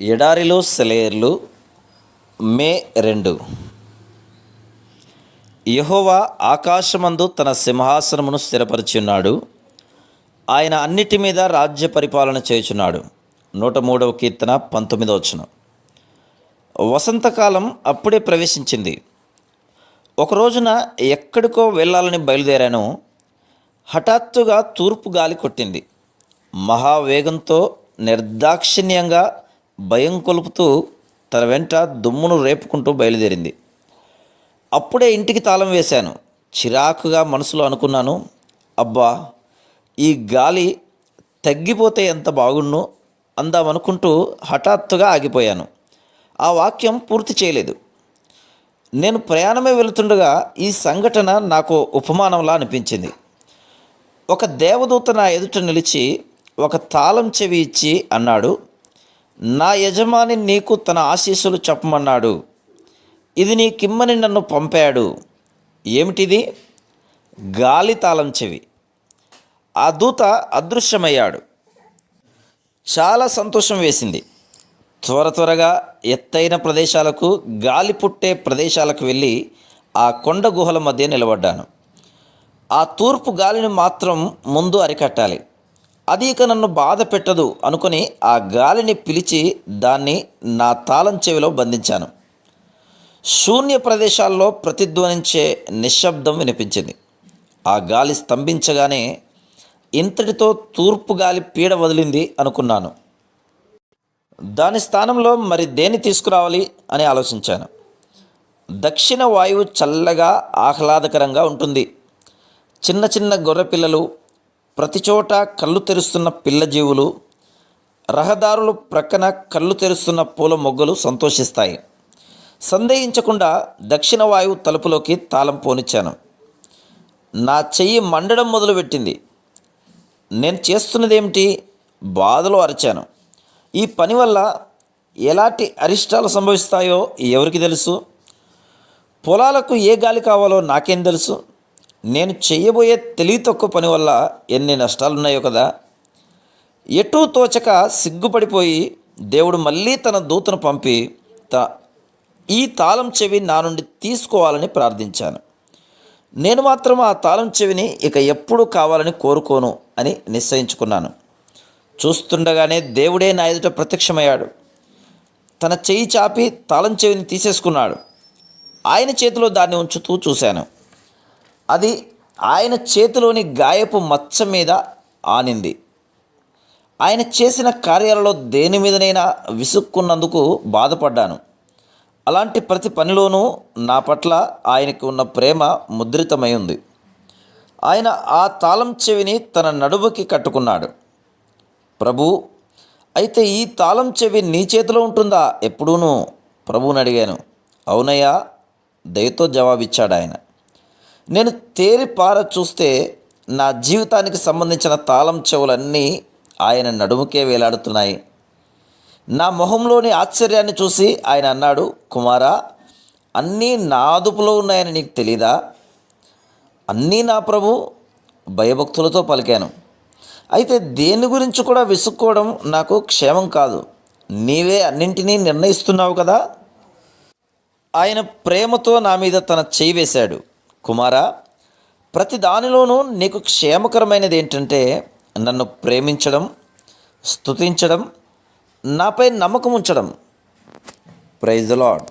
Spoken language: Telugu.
ఎడారిలో సెలయర్లు మే రెండు. యహోవా ఆకాశమందు తన సింహాసనమును స్థిరపరిచున్నాడు. ఆయన అన్నిటి మీద రాజ్య పరిపాలన చేయుచున్నాడు. నూట మూడవ కీర్తన పంతొమ్మిదవ వచనం. వసంతకాలం అప్పుడే ప్రవేశించింది. ఒక రోజున ఎక్కడికో వెళ్ళాలని బయలుదేరాను. హఠాత్తుగా తూర్పు గాలి కొట్టింది. మహావేగంతో నిర్దాక్షిణ్యంగా భయం కొలుపుతూ తన వెంట దుమ్మును రేపుకుంటూ బయలుదేరింది. అప్పుడే ఇంటికి తాళం వేశాను. చిరాకుగా మనసులో అనుకున్నాను అబ్బా ఈ గాలి తగ్గిపోతే ఎంత బాగుండు అందామనుకుంటూ హఠాత్తుగా ఆగిపోయాను. ఆ వాక్యం పూర్తి చేయలేదు. నేను ప్రయాణమే వెళుతుండగా ఈ సంఘటన నాకు ఉపమానంలా అనిపించింది. ఒక దేవదూత నా ఎదుట నిలిచి ఒక తాళం చెవి ఇచ్చి అన్నాడు నా యజమాని నీకు తన ఆశీస్సులు చెప్పమన్నాడు. ఇది నీ కిమ్మని నన్ను పంపాడు. ఏమిటిది? గాలి తాళం చెవి ఆ దూత అదృశ్యమయ్యాడు. చాలా సంతోషం వేసింది. త్వర త్వరగా ఎత్తైన ప్రదేశాలకు గాలి పుట్టే ప్రదేశాలకు వెళ్ళి ఆ కొండ గుహల మధ్య నిలబడ్డాను. ఆ తూర్పు గాలిని మాత్రం ముందు అరికట్టాలి. అది ఇక నన్ను బాధ పెట్టదు అనుకుని ఆ గాలిని పిలిచి దాన్ని నా తాళం చెవిలో బంధించాను. శూన్య ప్రదేశాల్లో ప్రతిధ్వనించే నిశ్శబ్దం వినిపించింది. ఆ గాలి స్తంభించగానే ఇంతటితో తూర్పు గాలి పీడ వదిలింది అనుకున్నాను. దాని స్థానంలో మరి దేన్ని తీసుకురావాలి అని ఆలోచించాను. దక్షిణ వాయువు చల్లగా ఆహ్లాదకరంగా ఉంటుంది. చిన్న చిన్న గొర్రె పిల్లలు ప్రతి చోట కళ్ళు తెరుస్తున్న పిల్ల జీవులు రహదారులు ప్రక్కన కళ్ళు తెరుస్తున్న పూల మొగ్గలు సంతోషిస్తాయి. సందేహించకుండా దక్షిణ వాయువు తలుపులోకి తాళం పోనిచ్చాను. నా చెయ్యి మండడం మొదలుపెట్టింది. నేను చేస్తున్నదేమిటి? బాధలో అరిచాను. ఈ పని వల్ల ఎలాంటి అరిష్టాలు సంభవిస్తాయో ఎవరికి తెలుసు? పొలాలకు ఏ గాలి కావాలో నాకేం తెలుసు? నేను చేయబోయే తెలివి తక్కువ పని వల్ల ఎన్ని నష్టాలు ఉన్నాయో కదా. ఎటూ తోచక సిగ్గుపడిపోయి దేవుడు మళ్ళీ తన దూతను పంపి త ఈ తాళం చెవి నా నుండి తీసుకోవాలని ప్రార్థించాను. నేను మాత్రం ఆ తాళం చెవిని ఇక ఎప్పుడూ కావాలని కోరుకోను అని నిశ్చయించుకున్నాను. చూస్తుండగానే దేవుడే నా ఎదుట ప్రత్యక్షమయ్యాడు. తన చెయ్యి చాపి తాళం చెవిని తీసేసుకున్నాడు. ఆయన చేతిలో దాన్ని ఉంచుతూ చూశాను. అది ఆయన చేతిలోని గాయపు మచ్చ మీద ఆనింది. ఆయన చేసిన కార్యాలలో దేని మీదనైనా విసుక్కున్నందుకు బాధపడ్డాను. అలాంటి ప్రతి పనిలోనూ నా పట్ల ఆయనకు ఉన్న ప్రేమ ముద్రితమై ఉంది. ఆయన ఆ తాళం చెవిని తన నడుముకి కట్టుకున్నాడు. ప్రభు అయితే ఈ తాళం చెవి నీ చేతిలో ఉంటుందా? ఎప్పుడూనూ ప్రభువుని అడిగాను. అవునయ్యా దయతో జవాబిచ్చాడు ఆయన నేను తేరి పార చూస్తే నా జీవితానికి సంబంధించిన తాళం చెవులన్నీ ఆయన నడుముకే వేలాడుతున్నాయి. నా మొహంలోని ఆశ్చర్యాన్ని చూసి ఆయన అన్నాడు కుమారా అన్నీ నా అదుపులో ఉన్నాయని నీకు తెలీదా? అన్నీ నా ప్రభు భయభక్తులతో పలికాను. అయితే దేని గురించి కూడా విసుక్కోవడం నాకు క్షేమం కాదు. నీవే అన్నింటినీ నిర్ణయిస్తున్నావు కదా? ఆయన ప్రేమతో నా మీద తన చేయి వేశాడు. కుమారా ప్రతి దానిలోనూ నీకు క్షేమకరమైనది ఏంటంటే నన్ను ప్రేమించడం స్తుతించడం నాపై నమ్మకం ఉంచడం. Praise the lord